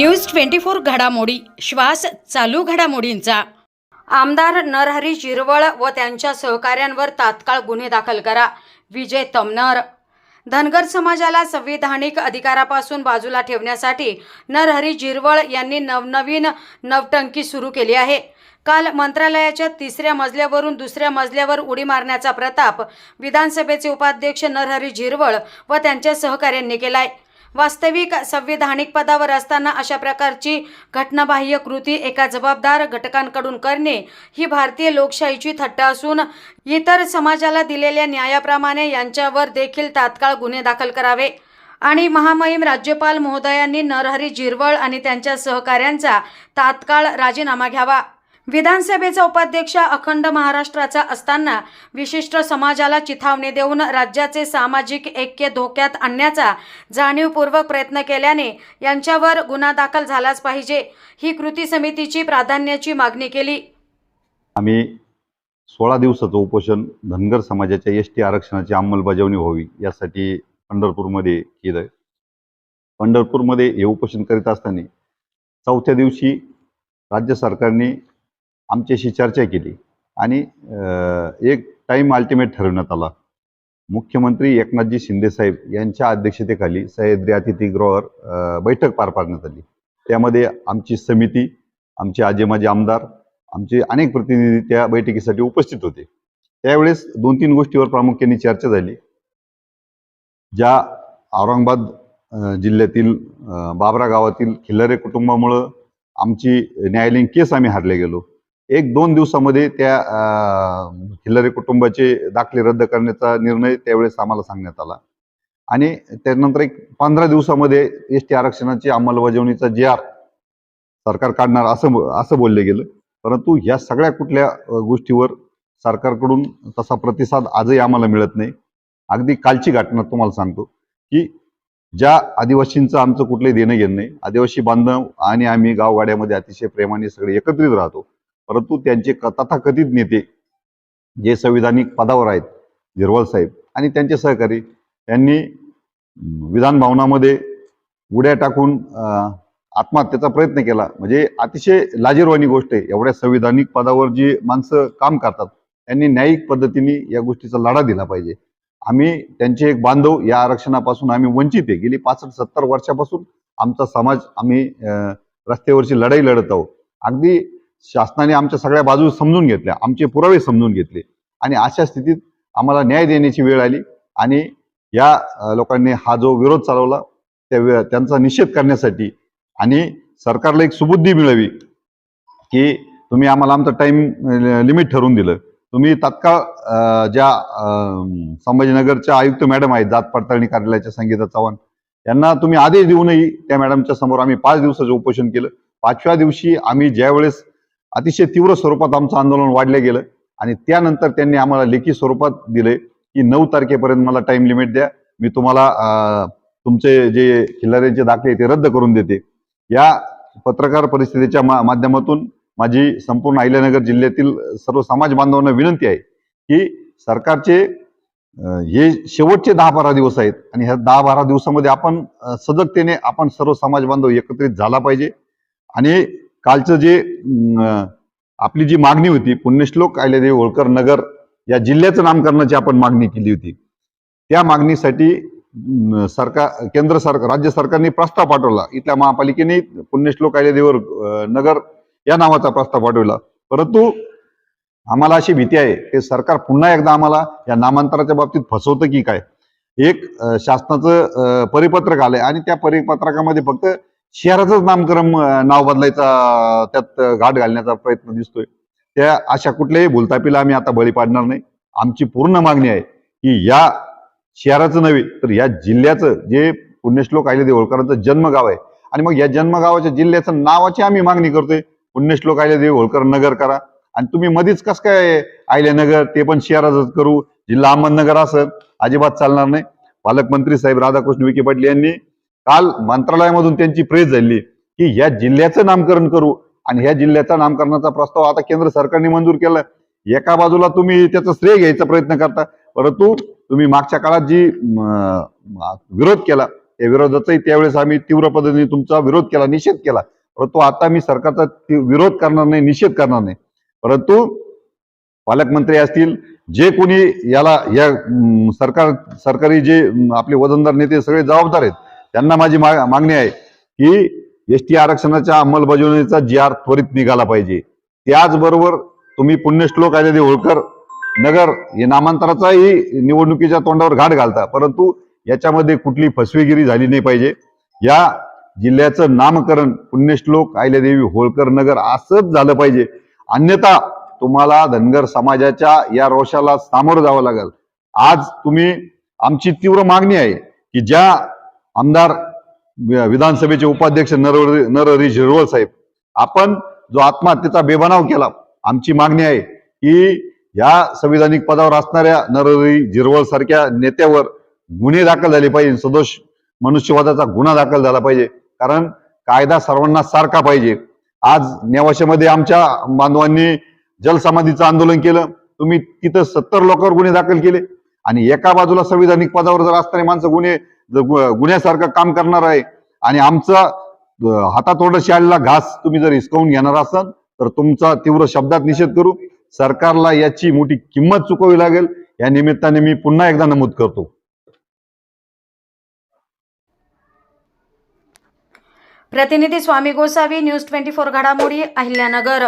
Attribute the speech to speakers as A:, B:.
A: News twenty four घडामोडी श्वास चालू घडामोडींचा. आमदार नरहरी जिरवळ व त्यांच्या सहकाऱ्यांवर तात्काळ गुन्हे दाखल करा विजय तमनर. धनगर समाजाला संविधानिक अधिकारापासून बाजूला ठेवण्यासाठी नरहरी जिरवळ यांनी नवनवीन नवटंकी सुरू केली आहे. काल मंत्रालयाच्या तिसऱ्या मजल्यावरून दुसऱ्या मजल्यावर उडी मारण्याचा प्रताप विधानसभेचे उपाध्यक्ष नरहरी झिरवळ व त्यांच्या सहकाऱ्यांनी केलाय. वास्तविक संविधानिक पदावर असताना अशा प्रकारची घटनाबाह्य कृती एका जबाबदार घटकांकडून करणे ही भारतीय लोकशाहीची थट्टा असून इतर समाजाला दिलेल्या न्यायाप्रमाणे यांच्यावर देखील तात्काळ गुन्हे दाखल करावे. आणि महामहिम राज्यपाल महोदयांनी नरहरी जिरवळ आणि त्यांच्या सहकाऱ्यांचा तात्काळ राजीनामा घ्यावा. विधानसभेचा उपाध्यक्ष अखंड महाराष्ट्राचा असताना विशिष्ट समाजाला चिथावणी देऊन राज्याचे सामाजिक ऐक्य धोक्यात आणण्याचा जाणीवपूर्वक प्रयत्न केल्याने यांच्यावर गुन्हा दाखल झालाच पाहिजे ही कृती समितीची प्राधान्याची मागणी केली.
B: आम्ही सोळा दिवसाचं उपोषण धनगर समाजाच्या एस टी आरक्षणाची अंमलबजावणी व्हावी यासाठी पंढरपूरमध्ये केलं पंढरपूरमध्ये हे उपोषण करीत असताना चौथ्या दिवशी राज्य सरकारने आमच्याशी चर्चा केली. आणि अं, एक टाईम अल्टिमेट ठरवण्यात आला. मुख्यमंत्री एकनाथजी शिंदेसाहेब यांच्या अध्यक्षतेखाली सह्याद्री अतिथीगृहावर बैठक पार पाडण्यात आली. त्यामध्ये आमची समिती आमचे आजे माजी आमदार आमचे अनेक प्रतिनिधी त्या बैठकीसाठी उपस्थित होते. त्यावेळेस दोन तीन गोष्टीवर प्रामुख्याने चर्चा झाली. ज्या औरंगाबाद जिल्ह्यातील बाबरा गावातील खिल्लारे कुटुंबामुळं आमची न्यायालयीन केस आम्ही हारले गेलो. एक दोन दिवसामध्ये त्या अ, कुटुंबाचे दाखले रद्द करण्याचा निर्णय त्यावेळेस आम्हाला सांगण्यात आला. आणि त्यानंतर एक पंधरा दिवसामध्ये एस टी आरक्षणाची अंमलबजावणीचा जे आर सरकार काढणार असं असं बोलले गेलं. परंतु ह्या सगळ्या कुठल्या गोष्टीवर सरकारकडून तसा प्रतिसाद आजही आम्हाला मिळत नाही. अगदी कालची घटना तुम्हाला सांगतो की ज्या आदिवासींचं आमचं कुठलंही देणं घेणं नाही. आदिवासी बांधव आणि आम्ही गावगाड्यामध्ये अतिशय प्रेमाने सगळे एकत्रित राहतो. परंतु त्यांचे क- तथाकथित नेते जे संविधानिक पदावर आहेत झिरवळ साहेब आणि त्यांचे सहकारी त्यांनी विधान भवनामध्ये उड्या टाकून आत्महत्येचा प्रयत्न केला. म्हणजे अतिशय लाजीरवाणी गोष्ट आहे. एवढ्या संविधानिक पदावर जी माणसं काम करतात त्यांनी न्यायिक पद्धतीने या गोष्टीचा लढा दिला पाहिजे. आम्ही त्यांचे एक बांधव या आरक्षणापासून आम्ही वंचित आहे. गेली पासष्ट सत्तर वर्षापासून आमचा समाज आम्ही रस्त्यावरची लढाई लढत आहोत. अगदी शासनाने आमच्या सगळ्या बाजू समजून घेतल्या आमचे पुरावे समजून घेतले. आणि अशा स्थितीत आम्हाला न्याय देण्याची वेळ आली आणि या लोकांनी हा जो विरोध चालवला त्या त्यांचा निषेध करण्यासाठी आणि सरकारला एक सुबुद्धी मिळावी की तुम्ही आम्हाला आमचं टाइम लिमिट ठरवून दिलं. तुम्ही तात्काळ ज्या संभाजीनगरच्या आयुक्त मॅडम आहेत जात पडताळणी कार्यालयाच्या संगीता चव्हाण यांना तुम्ही आदेश देऊनही त्या मॅडमच्या समोर आम्ही पाच दिवसाचं उपोषण केलं. पाचव्या दिवशी आम्ही ज्यावेळेस अतिशय तीव्र स्वरूपात आमचं आंदोलन वाढलं गेलं आणि त्यानंतर त्यांनी आम्हाला लेखी स्वरूपात दिले की नऊ तारखेपर्यंत मला टाइम लिमिट द्या. मी तुम्हाला तुमचे जे खिल्लाऱ्यांचे दाखले ते रद्द करून देते. या पत्रकार परिस्थितीच्या मा- माध्यमातून माझी संपूर्ण अहिल्यानगर जिल्ह्यातील सर्व समाज बांधवांना विनंती आहे की सरकारचे हे शेवटचे दहा बारा दिवस आहेत आणि ह्या दहा बारा दिवसामध्ये आपण सजगतेने आपण सर्व समाज बांधव एकत्रित झाला पाहिजे. आणि कालचं जे आपली जी मागणी होती पुण्यश्लोक अहिल्यादेवी होळकर नगर या जिल्ह्याचं नामकरणाची आपण मागणी केली होती त्या मागणीसाठी सरकार केंद्र सरकार राज्य सरकारने प्रस्ताव पाठवला. इथल्या महापालिकेने पुण्यश्लोक अहिल्यादेवी नगर या नावाचा प्रस्ताव पाठवला. परंतु आम्हाला अशी भीती आहे की सरकार पुन्हा एकदा आम्हाला या नामांतराच्या बाबतीत फसवतं की काय? एक शासनाचं परिपत्रक आलंय आणि त्या परिपत्रकामध्ये फक्त शहराचंच नामकरण नाव बदलायचा त्यात घाट घालण्याचा प्रयत्न दिसतोय. त्या अशा कुठल्याही भूलतापीला आम्ही आता बळी पाडणार नाही. आमची पूर्ण मागणी आहे की या शहराचं नव्हे तर या जिल्ह्याचं जे पुण्यश्लोक अहिल्यादेवी देवळकरांचं जन्मगाव आहे. आणि मग या जन्मगावाच्या जिल्ह्याचं नावाची आम्ही मागणी करतोय. पुण्यश्लोक अहिल्यादेवी होळकर नगर करा. आणि तुम्ही मध्येच कसं काय अहिल्यानगर ते पण शहरातच करू. जिल्हा अहमदनगर असं अजिबात चालणार नाही. पालकमंत्री साहेब राधाकृष्ण विखे पाटील यांनी काल मंत्रालयामधून त्यांची प्रेस झाली की या जिल्ह्याचं नामकरण करू. आणि ह्या जिल्ह्याचा नामकरणाचा प्रस्ताव आता केंद्र सरकारने मंजूर केला एका बाजूला तुम्ही त्याचा श्रेय घ्यायचा प्रयत्न करता परंतु तुम्ही मागच्या काळात जी विरोध केला त्या विरोधाचाही त्यावेळेस आम्ही तीव्र पद्धतीने तुमचा विरोध केला निषेध केला. परंतु आता मी सरकारचा विरोध करणार नाही निषेध करणार नाही. परंतु पालकमंत्री असतील जे कोणी याला या सरकार सरकारी जे आपले वजनदार नेते सगळे जबाबदार आहेत त्यांना माझी मा- मागणी आहे की एस टी आरक्षणाच्या अंमलबजावणीचा जी आर त्वरित निघाला पाहिजे. त्याचबरोबर तुम्ही पुण्यश्लोक आलेले होळकर नगर हे नामांतराचाही निवडणुकीच्या तोंडावर घाट घालता परंतु याच्यामध्ये कुठली फसवेगिरी झाली नाही पाहिजे. या जिल्ह्याचं नामकरण पुण्यश्लोक अहिल्यादेवी होळकर नगर असंच झालं पाहिजे. अन्यथा तुम्हाला धनगर समाजाच्या या रोषाला सामोरं जावं लागेल. आज तुम्ही आमची तीव्र मागणी आहे की ज्या आमदार विधानसभेचे उपाध्यक्ष नरहरी नरहरी झिरवळ साहेब. आपण जो आत्महत्येचा बेबनाव केला आमची मागणी आहे की या संविधानिक पदावर असणाऱ्या नरहरी झिरवळ सारख्या नेत्यावर गुन्हे दाखल झाले पाहिजे सदोष मनुष्यवादाचा गुन्हा दाखल झाला पाहिजे. कारण कायदा सर्वांना सारखा पाहिजे. आज नेवाशामध्ये आमच्या बांधवांनी जलसमाधीचं आंदोलन केलं. तुम्ही तिथं सत्तर लोकांवर गुन्हे दाखल केले. आणि एका बाजूला संविधानिक पदावर जर असणारे माणसं गुन्हे गुन्ह्यासारखं काम करणार आहे आणि आमचा अं, शाळेला घास तुम्ही जर हिसकावून घेणार असाल तर तुमचा तीव्र शब्दात निषेध करू. सरकारला याची मोठी किंमत चुकवावी लागेल. या निमित्ताने मी पुन्हा एकदा नमूद करतो.
A: प्रतिनिधी Swami Gosavi news twenty four घडामोडी अहिल्यानगर.